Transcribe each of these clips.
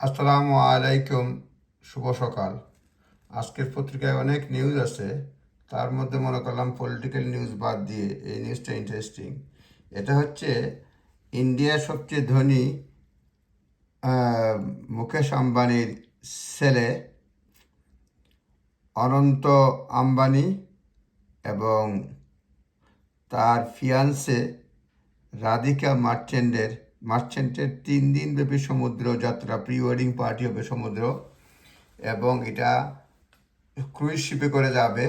আসসালামু আলাইকুম, শুভ সকাল। আজকের পত্রিকায় অনেক নিউজ আছে, তার মধ্যে মনে করলাম পলিটিক্যাল নিউজ বাদ দিয়ে এই নিউজটা ইন্টারেস্টিং এটা হচ্ছে ইন্ডিয়ার সবচেয়ে ধনী মুকেশ আম্বানির ছেলে অনন্ত আম্বানি এবং তার ফিয়ান্সে রাধিকা মার্চেন্টের মার্চেন্টের তিন দিন ব্যাপী সমুদ্র যাত্রা প্রি ওয়েডিং পার্টি হবে সমুদ্র। এবং এটা ক্রুইজ শিপে করে যাবে।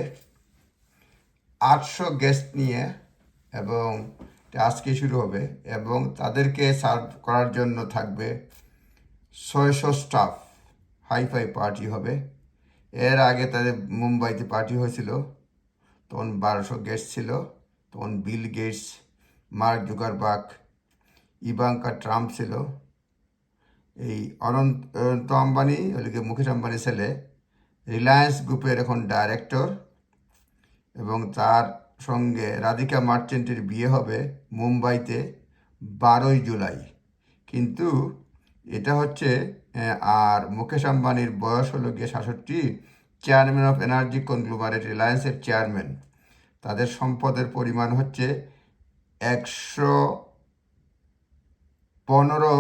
আটশো গেস্ট নিয়ে এবং আজকে শুরু হবে। এবং তাদেরকে সার্ভ করার জন্য থাকবে ছয়শো স্টাফ হাই ফাই পার্টি হবে। এর আগে তাদের মুম্বাইতে পার্টি হয়েছিল। তখন বারোশো গেস্ট ছিল। তখন Bill Gates, Mark Zuckerberg Ivanka Trump ছিল। এই অনন্ত আম্বানি, ওদিকে মুকেশ আম্বানি ছেলে। রিলায়েন্স গ্রুপের এখন ডাইরেক্টর এবং তার সঙ্গে রাধিকা মার্চেন্টের বিয়ে হবে মুম্বাইতে বারোই জুলাই। কিন্তু এটা হচ্ছে আর মুকেশ আম্বানির বয়স হলো গিয়ে সাতষট্টি, চেয়ারম্যান অফ এনার্জি কনগ্লোমারেট রিলায়েন্সের চেয়ারম্যান। তাদের সম্পদের পরিমাণ হচ্ছে একশো পনেরো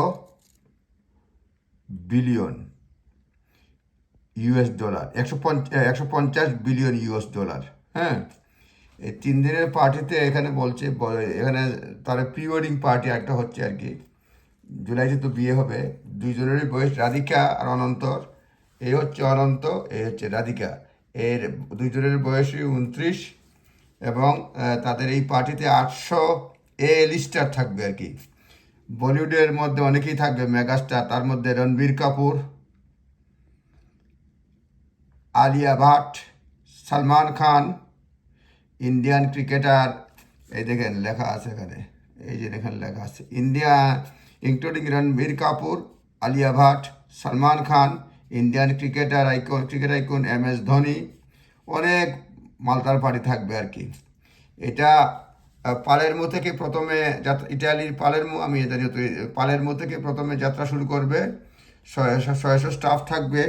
বিলিয়ন ইউএস ডলার, একশো একশো পঞ্চাশ বিলিয়ন ইউএস ডলার হ্যাঁ? এই তিন দিনের পার্টিতে এখানে বলছে এখানে তার প্রি ওয়েডিং পার্টি একটা হচ্ছে আর কি জুলাইতে তো বিয়ে হবে, দুইজনেরই বয়স রাধিকা আর অনন্তর এই হচ্ছে অনন্ত এই হচ্ছে রাধিকা, এর দুইজনের বয়সই উনত্রিশ এবং তাদের এই পার্টিতে আটশো এ লিস্টার থাকবে আর কি। বলিউডের মধ্যে অনেকেই থাকবে মেগাস্টার, তার মধ্যে রণবীর কাপুর, আলিয়া ভাট, সালমান খান, ইন্ডিয়ান ক্রিকেটার, এই দেখেন লেখা আছে এখানে, এই যে দেখেন লেখা আছে, India including Ranbir Kapoor, Alia Bhatt, Salman Khan, Indian cricketer icon, cricket icon M S Dhoni, অনেক মালতার পার্টি থাকবে আর কি। এটা পালেরমো থেকে প্রথমে ইটালির পালেরমো, আমি এটা যেহেতু পালেরমো থেকে প্রথমে যাত্রা শুরু করবে। ছয়শো স্টাফ থাকবে।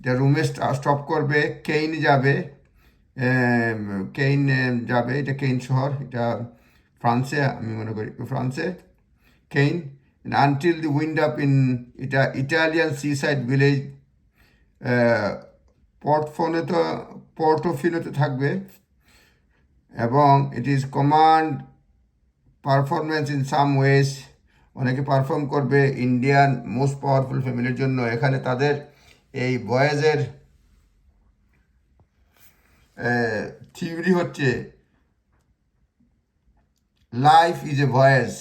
এটা রুমে স্টপ করবে। কেইন যাবে। কেইন যাবে। এটা কেইন শহর। এটা ফ্রান্সে, আমি মনে করি ফ্রান্সে। Cannes until the wind up in এটা ইটালিয়ান সি সাইড ভিলেজ পর্টফোনেতে পর্টোফিনোতে থাকবে। এবং it is command performance in some ways অনেকে পারফর্ম করবে ইন্ডিয়ান মোস্ট পাওয়ারফুল ফ্যামিলির জন্য। এখানে তাদের এই বয়েজের থিওরি হচ্ছে লাইফ ইজ এ ভয়েস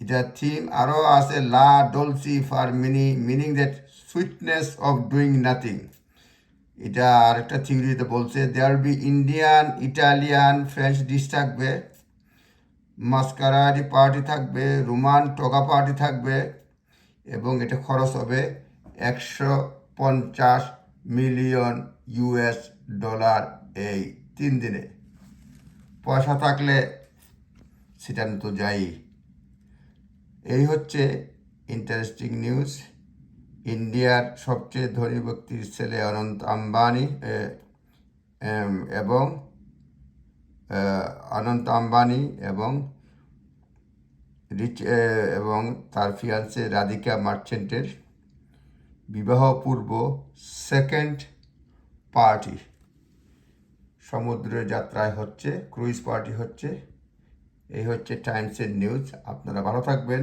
এটা থিম আরও আছে, লা ডলসি ফর mini meaning that sweetness of doing nothing এটা আর একটা থিওরিতে বলছে there be Indian Italian French dish থাকবে মাস্কারারি পার্টি থাকবে রোমান টোকা পার্টি থাকবে, এবং এটা খরচ হবে একশো পঞ্চাশ মিলিয়ন ইউএস ডলার এই তিন দিনে। পয়সা থাকলে সেটা তো যাই এই হচ্ছে ইন্টারেস্টিং নিউজ ইন্ডিয়ার সবচেয়ে ধনী ব্যক্তির ছেলে অনন্ত আম্বানি এবং অনন্ত আম্বানি এবং রিচ এবং তার ফিয়ান্সে রাধিকা মার্চেন্টের বিবাহপূর্ব সেকেন্ড পার্টি সমুদ্রে যাত্রায় হচ্ছে ক্রুইজ পার্টি হচ্ছে। এই হচ্ছে টাইমসের নিউজ আপনারা ভালো থাকবেন।